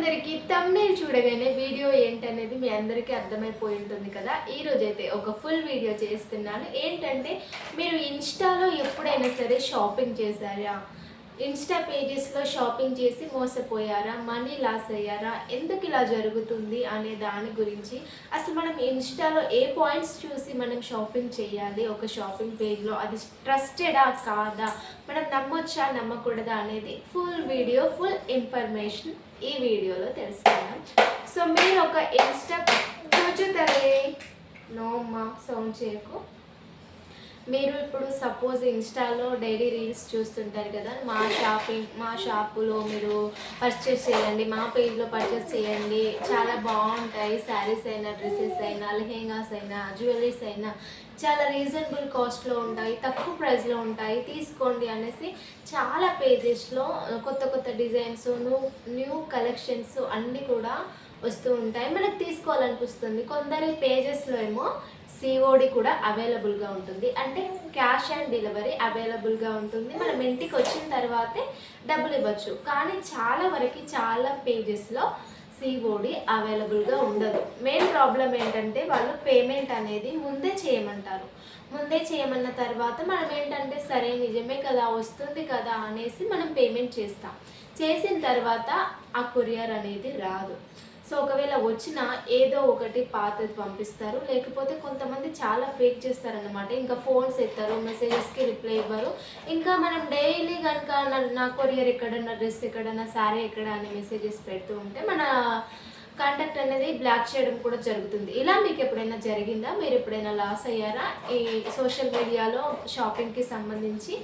అందరికీ తమ్నేల్ చూడగానే వీడియో ఏంటనేది మీ అందరికీ అర్థమైపోయి ఉంటుంది కదా. ఈరోజు అయితే ఒక ఫుల్ వీడియో చేస్తున్నాను. ఏంటంటే మీరు ఇన్స్టాలో ఎప్పుడైనా సరే షాపింగ్ చేశారా? ఇన్స్టా పేజెస్లో షాపింగ్ చేసి మోసపోయారా? మనీ లాస్ అయ్యారా? ఎందుకు ఇలా జరుగుతుంది అనే దాని గురించి అసలు మనం ఇన్స్టాలో ఏ పాయింట్స్ చూసి మనం షాపింగ్ చేయాలి? ఒక షాపింగ్ పేజ్లో అది ట్రస్టెడా కాదా? మనం నమ్మొచ్చా? నమ్మకూడదా? అనేది ఫుల్ వీడియో ఫుల్ ఇన్ఫర్మేషన్ ఈ వీడియోలో తెలుసుకుందాం. సో మీరు ఒక ఇన్స్టా కూర్చుతారే నో అమ్మ సౌండ్ చేయకు. మీరు ఇప్పుడు సపోజ్ ఇన్స్టాలో డైలీ రీల్స్ చూస్తుంటారు కదా మా షాపింగ్ మా షాపులో మీరు పర్చేస్ చేయండి మా పేజ్లో పర్చేస్ చేయండి. చాలా బాగుంటాయి శారీస్ అయినా డ్రెస్సెస్ అయినా లెహెంగాస్ అయినా జ్యువెలరీస్ అయినా. చాలా రీజనబుల్ కాస్ట్లో ఉంటాయి తక్కువ ప్రైస్లో ఉంటాయి. తీసుకోండి అనేసి చాలా పేజెస్లో కొత్త కొత్త డిజైన్స్ న్యూ న్యూ కలెక్షన్స్ అన్నీ కూడా వస్తూ ఉంటాయి. మనకు తీసుకోవాలనిపిస్తుంది. కొందరి పేజెస్లో ఏమో సిఓడి కూడా అవైలబుల్గా ఉంటుంది. అంటే క్యాష్ ఆన్ డెలివరీ అవైలబుల్గా ఉంటుంది. మనం ఇంటికి వచ్చిన తర్వాతే డబ్బులు ఇవ్వచ్చు. కానీ చాలా వరకు చాలా పేజెస్లో సిఓడి అవైలబుల్గా ఉండదు. మెయిన్ ప్రాబ్లం ఏంటంటే వాళ్ళు పేమెంట్ అనేది ముందే చేయమంటారు. ముందే చేయమన్న తర్వాత మనం ఏంటంటే సరే నిజమే కదా వస్తుంది కదా అనేసి మనం పేమెంట్ చేస్తాం. చేసిన తర్వాత ఆ కొరియర్ అనేది రాదు. సో ఒకవేళ వచ్చినా ఏదో ఒకటి పాతది పంపిస్తారు. లేకపోతే కొంతమంది చాలా ఫేక్ చేస్తారన్నమాట. ఇంకా ఫోన్స్ ఎత్తారు మెసేజెస్కి రిప్లై ఇవ్వరు. ఇంకా మనం డైలీ కనుక నా- నా కొరియర్ ఎక్కడ నా డ్రెస్ ఎక్కడ నా శారీ ఎక్కడ అనే మెసేజెస్ పెడుతూ ఉంటే మన కాంటాక్ట్ అనేది బ్లాక్ చేయడం కూడా జరుగుతుంది. ఇలా మీకు ఎప్పుడైనా జరిగిందా? మీరు ఎప్పుడైనా లాస్ అయ్యారా? ఈ సోషల్ మీడియాలో షాపింగ్కి సంబంధించి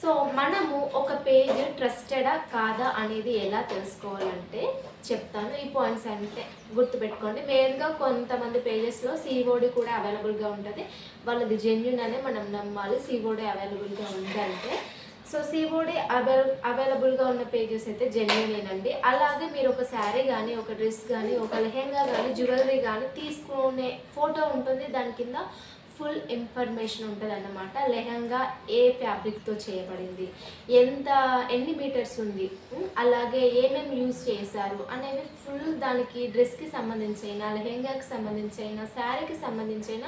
సో మనము ఒక పేజ్ ట్రస్టెడా కాదా అనేది ఎలా తెలుసుకోవాలంటే చెప్తాను. ఈ పాయింట్స్ అంటే గుర్తుపెట్టుకోండి. మెయిన్గా కొంతమంది పేజెస్లో సిఓడి కూడా అవైలబుల్గా ఉంటుంది. వాళ్ళది జెన్యున్ అనే మనం నమ్మాలి. సిఓడి అవైలబుల్గా ఉందంటే. సో సిఓడి అవైల అవైలబుల్గా ఉన్న పేజెస్ అయితే జెన్యునేనండి అలాగే మీరు ఒక శారీ కానీ ఒక డ్రెస్ కానీ ఒక లెహెంగా కానీ జ్యువెలరీ కానీ తీసుకునే ఫోటో ఉంటుంది. దాని కింద ఫుల్ ఇన్ఫర్మేషన్ ఉంటుంది అన్నమాట లెహంగా ఏ ఫ్యాబ్రిక్తో చేయబడింది? ఎంత ఎన్ని మీటర్స్ ఉంది? అలాగే ఏమేమి యూజ్ చేశారు? అనేవి ఫుల్ దానికి డ్రెస్కి సంబంధించిన లెహంగాకి అయినా శారీకి సంబంధించిన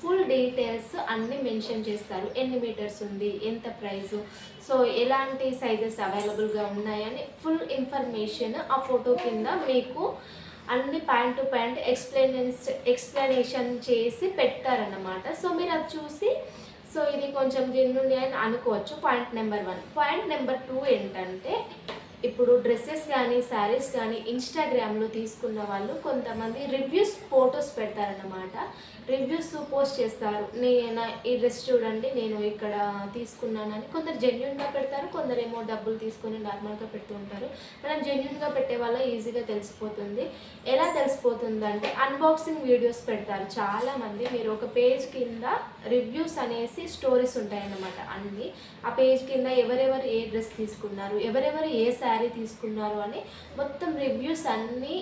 ఫుల్ డీటెయిల్స్ అన్నీ మెన్షన్ చేస్తారు. ఎన్ని మీటర్స్ ఉంది? ఎంత ప్రైస్ సో ఎలాంటి సైజెస్ అవైలబుల్గా ఉన్నాయని ఫుల్ ఇన్ఫర్మేషన్ ఆ ఫోటో కింద మీకు అన్ని point to point explains explanation చేసి పెడతారన్నమాట. సో మీరు అది చూసి సో ఇది కొంచెం జెన్యున్ అని అనుకోవచ్చు. Point number one point number two ఏంటంటే ఇప్పుడు డ్రెస్సెస్ కానీ శారీస్ కానీ ఇన్స్టాగ్రామ్లో తీసుకున్న వాళ్ళు కొంతమంది రివ్యూస్ ఫొటోస్ పెడతారన్నమాట. రివ్యూస్ పోస్ట్ చేస్తారు. నేను ఈ డ్రెస్ చూడండి నేను ఇక్కడ తీసుకున్నానని. కొందరు జెన్యున్గా పెడతారు కొందరేమో డబ్బులు తీసుకొని నార్మల్గా పెడుతూ ఉంటారు. మనం జెన్యున్గా పెట్టే వల్ల ఈజీగా తెలిసిపోతుంది. ఎలా తెలిసిపోతుంది అంటే అన్బాక్సింగ్ వీడియోస్ పెడతారు చాలామంది. మీరు ఒక పేజ్ కింద రివ్యూస్ అనేసి స్టోరీస్ ఉంటాయన్నమాట అన్ని. ఆ పేజ్ కింద ఎవరెవరు ఏ డ్రెస్ తీసుకున్నారు ఎవరెవరు ఏ శారీ తీసుకున్నారు అని మొత్తం రివ్యూస్ అన్నీ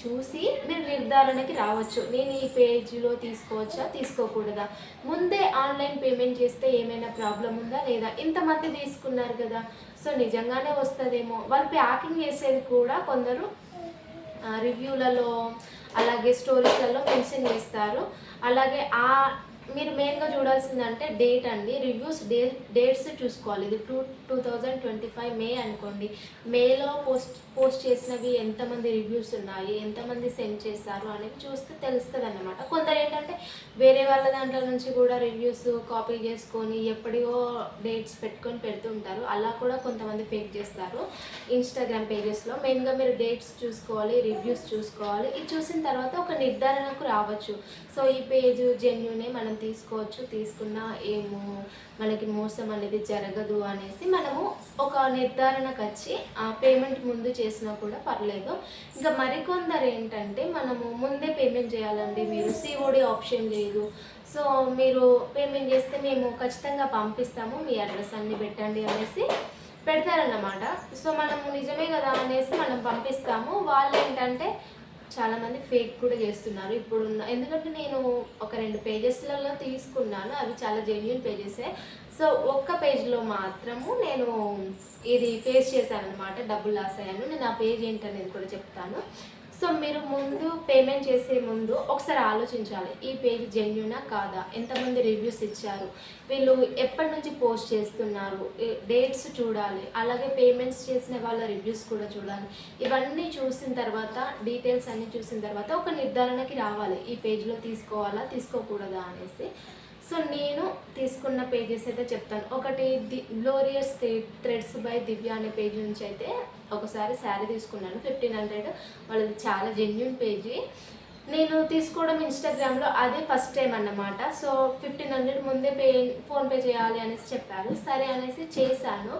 చూసి మీరు నిర్ధారణకి రావచ్చు. నేను ఈ పేజీలో తీసుకోవచ్చా? తీసుకోకూడదా? ముందే ఆన్లైన్ పేమెంట్ చేస్తే ఏమైనా ప్రాబ్లం ఉందా లేదా? ఇంతమంది తీసుకున్నారు కదా. సో నిజంగానే వస్తుందేమో. వాళ్ళు ప్యాకింగ్ చేసేది కూడా కొందరు రివ్యూలలో అలాగే స్టోరీస్లలో మెన్షన్ చేస్తారు. అలాగే ఆ మీరు మెయిన్గా చూడాల్సిందంటే డేట్ అండి. రివ్యూస్ డే డేట్స్ చూసుకోవాలి. ఇది two two thousand twenty five May అనుకోండి. మేలో పోస్ట్ పోస్ట్ చేసినవి ఎంతమంది రివ్యూస్ ఉన్నాయి ఎంతమంది సెండ్ చేశారు అనేది చూస్తే తెలుస్తుంది అన్నమాట కొందరు ఏంటంటే వేరే వాళ్ళ దాంట్లో నుంచి కూడా రివ్యూస్ కాపీ చేసుకొని ఎప్పటివో డేట్స్ పెట్టుకొని పెడుతుంటారు. అలా కూడా కొంతమంది ఫేక్ చేస్తారు ఇన్స్టాగ్రామ్ పేజెస్లో మెయిన్గా మీరు డేట్స్ చూసుకోవాలి రివ్యూస్ చూసుకోవాలి. ఇది చూసిన తర్వాత ఒక నిర్ధారణకు రావచ్చు. సో ఈ పేజ్ జెన్యునే మనం తీసుకోవచ్చు తీసుకున్నా ఏమో మనకి మోసం అనేది జరగదు అనేసి మనము ఒక నిర్ధారణకు వచ్చి ఆ పేమెంట్ ముందు చేసినా కూడా పర్లేదు. ఇంకా మరికొందరు ఏంటంటే మనము ముందే పేమెంట్ చేయాలండి మీరు సిఓడి ఆప్షన్ లేదు. సో మీరు పేమెంట్ చేస్తే మేము ఖచ్చితంగా పంపిస్తాము మీ అడ్రస్ అన్ని పెట్టండి అనేసి పెడతారన్నమాట. సో మనము నిజమే కదా అనేసి మనం పంపిస్తాము. వాళ్ళు ఏంటంటే చాలామంది ఫేక్ కూడా చేస్తున్నారు. ఇప్పుడు ఎందుకంటే నేను ఒక రెండు పేజెస్లలో తీసుకున్నాను. అవి చాలా జెన్యున్ పేజెసే సో ఒక్క పేజ్లో మాత్రము నేను ఇది ఫేస్ చేశాను అనమాట డబ్బులు లాస్ అయ్యాను నేను ఆ పేజ్ ఏంటనేది కూడా చెప్తాను. సో మీరు ముందు పేమెంట్ చేసే ముందు ఒకసారి ఆలోచించాలి ఈ పేజ్ జెన్యునా కాదా? ఎంతమంది రివ్యూస్ ఇచ్చారు? వీళ్ళు ఎప్పటి నుంచి పోస్ట్ చేస్తున్నారు? డేట్స్ చూడాలి అలాగే పేమెంట్స్ చేసిన వాళ్ళ రివ్యూస్ కూడా చూడాలి. ఇవన్నీ చూసిన తర్వాత డీటెయిల్స్ అన్నీ చూసిన తర్వాత ఒక నిర్ధారణకి రావాలి ఈ పేజ్లో తీసుకోవాలా తీసుకోకూడదా అనేసి. సో నేను తీసుకున్న పేజెస్ అయితే చెప్తాను. ఒకటి the glorious threads by Divya అనే పేజ్ నుంచి అయితే ఒకసారి శారీ తీసుకున్నాను ఫిఫ్టీన్ హండ్రెడ్ వాళ్ళది చాలా జెన్యున్ పేజీ నేను తీసుకోవడం ఇన్స్టాగ్రామ్లో అదే ఫస్ట్ టైం అన్నమాట. సో ఫిఫ్టీన్ హండ్రెడ్ ముందే పే ఫోన్పే చేయాలి అనేసి చెప్పారు. సరే అనేసి చేశాను.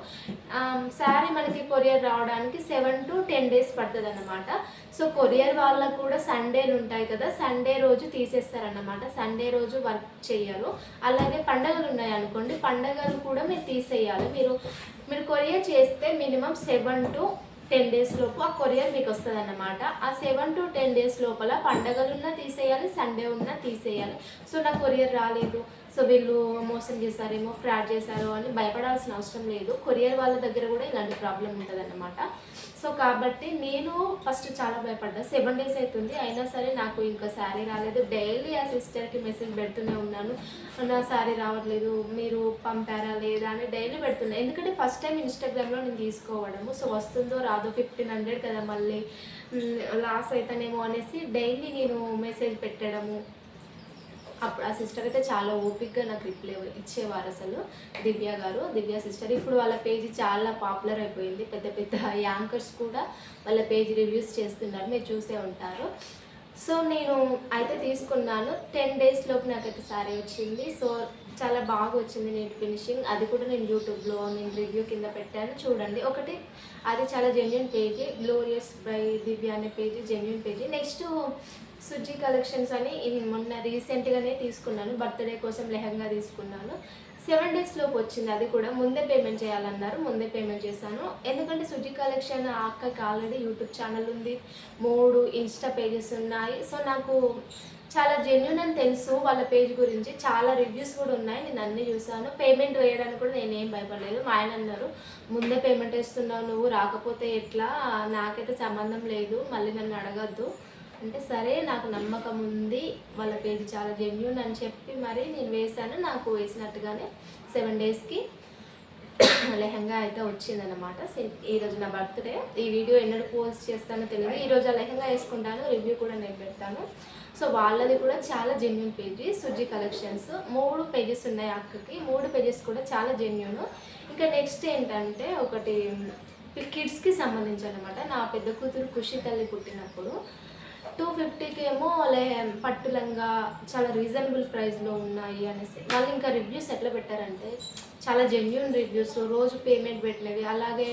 శారీ మనకి కొరియర్ రావడానికి సెవెన్ టు టెన్ డేస్ పడుతుంది అన్నమాట సో కొరియర్ వాళ్ళకు కూడా సండేలు ఉంటాయి కదా సండే రోజు తీసేస్తారన్నమాట. సండే రోజు వర్క్ చేయరు. అలాగే పండగలు ఉన్నాయి అనుకోండి పండగలు కూడా మీరు తీసేయాలి. మీరు మీరు కొరియర్ చేస్తే minimum seven to ten days లోపు ఆ కొరియర్ మీకు వస్తుంది అన్నమాట ఆ సెవెన్ టు టెన్ డేస్ లోపల పండగలున్నా తీసేయాలి సండే ఉన్నా తీసేయాలి. సో నా కొరియర్ రాలేదు. సో వీళ్ళు మోసం చేశారేమో ఫ్రాడ్ చేశారో అని భయపడాల్సిన అవసరం లేదు. కొరియర్ వాళ్ళ దగ్గర కూడా ఇలాంటి ప్రాబ్లం ఉంటుంది అన్నమాట సో కాబట్టి నేను ఫస్ట్ చాలా భయపడ్డా. సెవెన్ డేస్ అవుతుంది అయినా సరే నాకు ఇంకా శారీ రాలేదు. డైలీ ఆ సిస్టర్కి మెసేజ్ పెడుతూనే ఉన్నాను. నా శారీ రావట్లేదు. మీరు పంపారా లేదా అని డైలీ పెడుతున్నాను ఎందుకంటే ఫస్ట్ టైం ఇన్స్టాగ్రామ్లో నేను తీసుకోవడము. సో వస్తుందో రాదో ఫిఫ్టీన్ హండ్రెడ్ కదా మళ్ళీ. లాస్ అవుతానేమో అనేసి డైలీ నేను మెసేజ్ పెట్టడము. అప్పుడు ఆ సిస్టర్ అయితే చాలా ఓపిక్గా నాకు రిప్లై ఇచ్చేవారు అసలు. దివ్య గారు దివ్య సిస్టర్ ఇప్పుడు వాళ్ళ పేజీ చాలా పాపులర్ అయిపోయింది. పెద్ద పెద్ద యాంకర్స్ కూడా వాళ్ళ పేజీ రివ్యూస్ చేస్తున్నారు. మీరు చూసే ఉంటారు. సో నేను అయితే తీసుకున్నాను. టెన్ డేస్లోకి నాకు నాకైతే సారీ వచ్చింది. సో చాలా బాగా వచ్చింది నేను ఫినిషింగ్ అది కూడా నేను యూట్యూబ్లో నేను రివ్యూ కింద పెట్టాను. చూడండి. ఒకటి అది చాలా genuine page glorious by Divya అనే page genuine page next Suji collections అని ఇది మొన్న రీసెంట్గానే తీసుకున్నాను బర్త్డే కోసం లెహంగా తీసుకున్నాను. సెవెన్ డేస్ లోపు వచ్చింది అది కూడా. ముందే పేమెంట్ చేయాలన్నారు ముందే పేమెంట్ చేశాను. ఎందుకంటే సుజీ కలెక్షన్ ఆ అక్కకి ఆల్రెడీ యూట్యూబ్ ఛానల్ ఉంది మూడు ఇన్స్టా పేజెస్ ఉన్నాయి. సో నాకు చాలా జెన్యున్ అని తెలుసు వాళ్ళ పేజ్ గురించి. చాలా రివ్యూస్ కూడా ఉన్నాయి నేను అన్నీ చూశాను. పేమెంట్ వేయడానికి కూడా నేనేం భయపడలేదు. మా ఆయన అన్నారు ముందే పేమెంట్ వేస్తున్నావు నువ్వు రాకపోతే ఎట్లా? నాకైతే సంబంధం లేదు మళ్ళీ నన్ను అడగద్దు. అంటే సరే నాకు నమ్మకం ఉంది వాళ్ళ పేజ్ చాలా జెన్యున్ అని చెప్పి మరి నేను వేశాను. నాకు వేసినట్టుగానే సెవెన్ డేస్కి లెహంగా అయితే వచ్చిందనమాట ఈరోజు నా బర్త్డే ఈ వీడియో ఎన్నడూ పోస్ట్ చేస్తానో తెలియదు ఈరోజు ఆ లెహంగా వేసుకుంటాను రివ్యూ కూడా నేను పెడతాను. సో వాళ్ళది కూడా చాలా జెన్యున్ పేజీ సుజీ కలెక్షన్స్ మూడు పేజెస్ ఉన్నాయి అక్కకి. మూడు పేజెస్ కూడా చాలా జెన్యున్ ఇంకా నెక్స్ట్ ఏంటంటే ఒకటి కిడ్స్కి సంబంధించి అనమాట నా పెద్ద కూతురు ఖుషి తల్లి పుట్టినప్పుడు టూ ఫిఫ్టీకి ఏమో లే పట్టులంగా చాలా రీజనబుల్ ప్రైస్లో ఉన్నాయి అనేసి. వాళ్ళు ఇంకా రివ్యూస్ ఎట్లా పెట్టారంటే చాలా జెన్యున్ రివ్యూస్ రోజు పేమెంట్ పెట్టినవి. అలాగే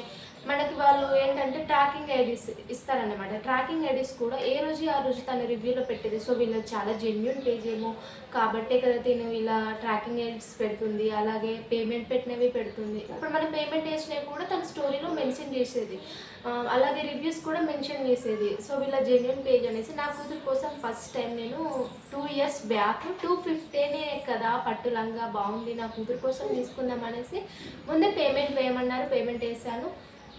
మనకి వాళ్ళు ఏంటంటే ట్రాకింగ్ ఐడీస్ ఇస్తారన్నమాట. ట్రాకింగ్ ఐడీస్ కూడా ఏ రోజు ఆ రోజు తన రివ్యూలో పెట్టేది. సో వీళ్ళు చాలా జెన్యున్ పేజ్ ఏమో కాబట్టే కదా తిను ఇలా ట్రాకింగ్ ఐడీస్ పెడుతుంది. అలాగే పేమెంట్ పెట్టినవి పెడుతుంది. ఇప్పుడు మనం పేమెంట్ చేసినవి కూడా తన స్టోరీలో మెన్షన్ చేసేది. అలాగే రివ్యూస్ కూడా మెన్షన్ చేసేది. సో వీళ్ళ జెన్యున్ పేజ్ అనేసి నా కూతురు కోసం ఫస్ట్ టైం నేను టూ ఇయర్స్ బ్యాక్ టూ ఫిఫ్టీనే కదా పట్టు లంగా బాగుంది. నా కూతురు కోసం తీసుకుందాం అనేసి ముందే పేమెంట్ వేయమన్నారు పేమెంట్ వేసాను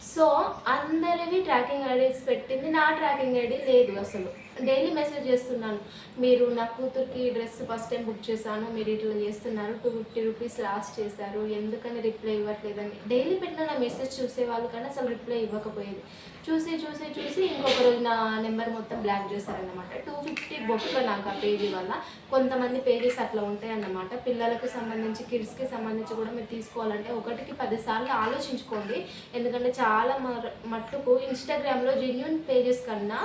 సో అందరివి ట్రాకింగ్ ఐడీస్ పెట్టింది. నా ట్రాకింగ్ ఐడి లేదు అసలు? డైలీ మెసేజ్ చేస్తున్నాను. మీరు నా కూతురికి డ్రెస్ ఫస్ట్ టైం బుక్ చేశాను మీరు ఇట్లా చేస్తున్నారు టూ ఫిఫ్టీ రూపీస్ లాస్ట్ చేశారు ఎందుకని రిప్లై ఇవ్వట్లేదని. డైలీ పెట్టిన నా మెసేజ్ చూసేవాళ్ళు కానీ అసలు రిప్లై ఇవ్వకపోయేది. చూసి చూసి చూసి ఇంకొక రోజు నా నెంబర్ మొత్తం బ్లాక్ చేశారన్నమాట. టూ ఫిఫ్టీ బొక్క నాకు ఆ పేజీ వల్ల. కొంతమంది పేజెస్ అట్లా ఉంటాయి అన్నమాట పిల్లలకు సంబంధించి కిడ్స్కి సంబంధించి కూడా మీరు తీసుకోవాలంటే ఒకటికి పదిసార్లు ఆలోచించుకోండి. ఎందుకంటే చాలా మ మట్టుకు ఇన్స్టాగ్రామ్లో జెన్యున్ పేజెస్ కన్నా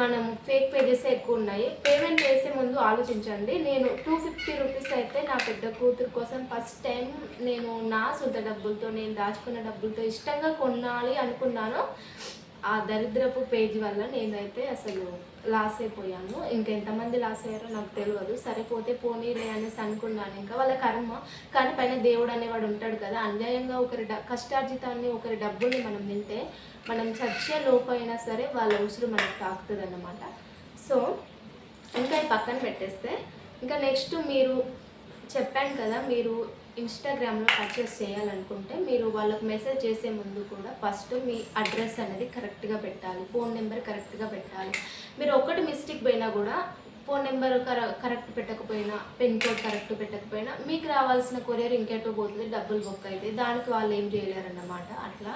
మనం ఫేక్ పేజెస్ ఎక్కువ ఉన్నాయి పేమెంట్ చేసే ముందు ఆలోచించండి. నేను టూ ఫిఫ్టీ రూపీస్ అయితే నా పెద్ద కూతురు కోసం ఫస్ట్ టైం నేను నా సొంత డబ్బులతో నేను దాచుకున్న డబ్బులతో ఇష్టంగా కొనాలి అనుకున్నాను ఆ దరిద్రపు పేజ్ వల్ల నేనైతే అసలు లాస్ అయిపోయాను ఇంకెంతమంది లాస్ అయ్యారో నాకు తెలియదు. సరిపోతే పోనీలే అనేసి అనుకున్నాను. ఇంకా వాళ్ళ కర్మ. కానీ పైన దేవుడు అనేవాడు ఉంటాడు కదా. అన్యాయంగా ఒకరి డ కష్టార్జితాన్ని ఒకరి డబ్బుల్ని మనం తింటే మనం చచ్చే లోపైనా సరే వాళ్ళ ఉసురు మనకు తాకుతుంది అన్నమాట సో ఇంకా ఈ పక్కన పెట్టేస్తే ఇంకా నెక్స్ట్ మీరు చెప్పాను కదా మీరు ఇన్స్టాగ్రామ్లో పర్చేస్ చేయాలనుకుంటే మీరు వాళ్ళకు మెసేజ్ చేసే ముందు కూడా ఫస్ట్ మీ అడ్రస్ అనేది కరెక్ట్గా పెట్టాలి ఫోన్ నెంబర్ కరెక్ట్గా పెట్టాలి. మీరు ఒకటి మిస్టేక్ పోయినా కూడా ఫోన్ నెంబర్ కరెక్ట్ పెట్టకపోయినా పిన్ కోడ్ కరెక్ట్ పెట్టకపోయినా మీకు రావాల్సిన కొరియర్ ఇంకెటో పోతుంది డబ్బులు బుక్ అయితే దానికి వాళ్ళు ఏం చేయలేరన్నమాట అట్లా.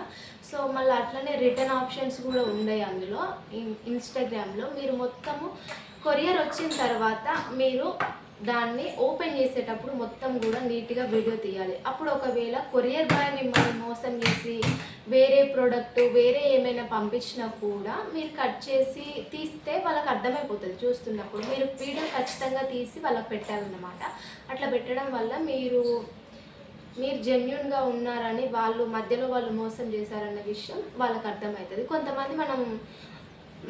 సో మళ్ళీ అట్లనే రిటర్న్ ఆప్షన్స్ కూడా ఉన్నాయి అందులో. ఇన్ ఇన్స్టాగ్రామ్లో మీరు మొత్తము కొరియర్ వచ్చిన తర్వాత మీరు దాన్ని ఓపెన్ చేసేటప్పుడు మొత్తం కూడా నీట్గా వీడియో తీయాలి. అప్పుడు ఒకవేళ కొరియర్ బాయ్ మిమ్మల్ని మోసం చేసి వేరే ప్రోడక్ట్ వేరే ఏమైనా పంపించినా కూడా మీరు కట్ చేసి తీస్తే వాళ్ళకి అర్థమైపోతుంది చూస్తున్నప్పుడు. మీరు వీడియో ఖచ్చితంగా తీసి వాళ్ళకి పెట్టాలన్నమాట అట్లా పెట్టడం వల్ల మీరు మీరు జెన్యున్గా ఉన్నారని వాళ్ళు మధ్యలో వాళ్ళు మోసం చేశారన్న విషయం వాళ్ళకి అర్థమవుతుంది కొంతమంది మనం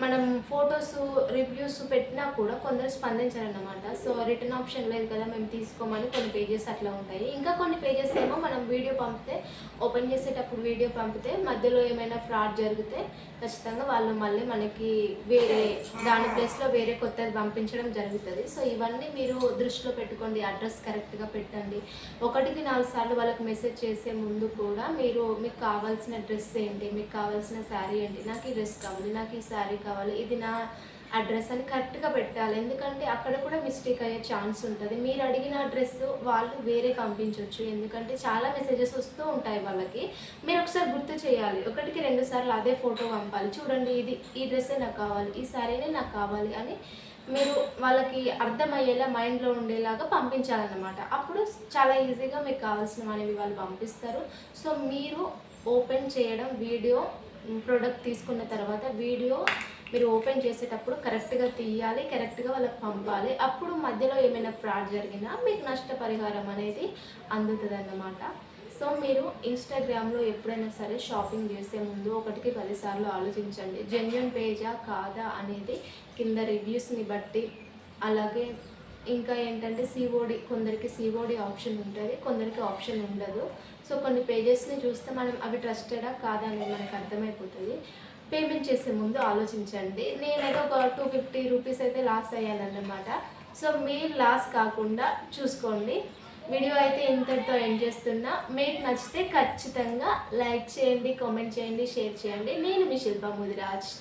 మనం ఫొటోస్ రివ్యూస్ పెట్టినా కూడా కొందరు స్పందించారన్నమాట. సో రిటర్న్ ఆప్షన్ లేదు కదా మేము తీసుకోమని కొన్ని పేజెస్ అట్లా ఉంటాయి. ఇంకా కొన్ని పేజెస్ ఏమో మనం వీడియో పంపితే ఓపెన్ చేసేటప్పుడు వీడియో పంపితే మధ్యలో ఏమైనా ఫ్రాడ్ జరిగితే ఖచ్చితంగా వాళ్ళు మళ్ళీ మనకి వేరే దాని ప్లేస్లో వేరే కొత్తది పంపించడం జరుగుతుంది. సో ఇవన్నీ మీరు దృష్టిలో పెట్టుకోండి అడ్రస్ కరెక్ట్గా పెట్టండి. ఒకటికి నాలుగు సార్లు వాళ్ళకి మెసేజ్ చేసే ముందు కూడా మీరు మీకు కావాల్సిన డ్రెస్ ఏంటి మీకు కావాల్సిన శారీ ఏంటి నాకు ఈ డ్రెస్ కావాలి నాకు ఈ శారీ కావాలి ఇది నా అడ్రస్ అని కరెక్ట్గా పెట్టాలి. ఎందుకంటే అక్కడ కూడా మిస్టేక్ అయ్యే ఛాన్స్ ఉంటుంది. మీరు అడిగిన అడ్రస్ వాళ్ళు వేరే పంపించవచ్చు ఎందుకంటే చాలా మెసేజెస్ వస్తూ ఉంటాయి వాళ్ళకి. మీరు ఒకసారి గుర్తు చేయాలి. ఒకటికి రెండు సార్లు అదే ఫోటో పంపాలి. చూడండి ఇది ఈ డ్రెస్సే నాకు కావాలి ఈ సారీనే నాకు కావాలి అని మీరు వాళ్ళకి అర్థమయ్యేలా మైండ్లో ఉండేలాగా పంపించాలన్నమాట. అప్పుడు చాలా ఈజీగా మీకు కావాల్సిన అనేవి వాళ్ళు పంపిస్తారు. సో మీరు ఓపెన్ చేయడం వీడియో ప్రోడక్ట్ తీసుకున్న తర్వాత వీడియో మీరు ఓపెన్ చేసేటప్పుడు కరెక్ట్గా తీయాలి కరెక్ట్గా వాళ్ళకి పంపాలి. అప్పుడు మధ్యలో ఏమైనా ఫ్రాడ్ జరిగినా మీకు నష్టపరిహారం అనేది అందుతుంది అన్నమాట సో మీరు ఇన్స్టాగ్రామ్లో ఎప్పుడైనా సరే షాపింగ్ చేసే ముందు ఒకటికి పదిసార్లు ఆలోచించండి. జెన్యున్ పేజా కాదా అనేది కింద రివ్యూస్ని బట్టి. అలాగే ఇంకా ఏంటంటే సిఓడి కొందరికి సిఓడి ఆప్షన్ ఉంటుంది కొందరికి ఆప్షన్ ఉండదు. సో కొన్ని పేజెస్ని చూస్తే మనం అవి ట్రస్టెడా కాదా అనేది మనకు అర్థమైపోతుంది. పేమెంట్ చేసే ముందు ఆలోచించండి. నేనైతే ఒక టూ ఫిఫ్టీ రూపీస్ అయితే లాస్ అయ్యానన్నమాట. సో మీరు లాస్ కాకుండా చూసుకోండి. వీడియో అయితే ఇంతటితో ఎండ్ చేస్తున్నా. మీకు నచ్చితే ఖచ్చితంగా లైక్ చేయండి కామెంట్ చేయండి షేర్ చేయండి. నేను మీ శిల్ప ముదిరాజ్.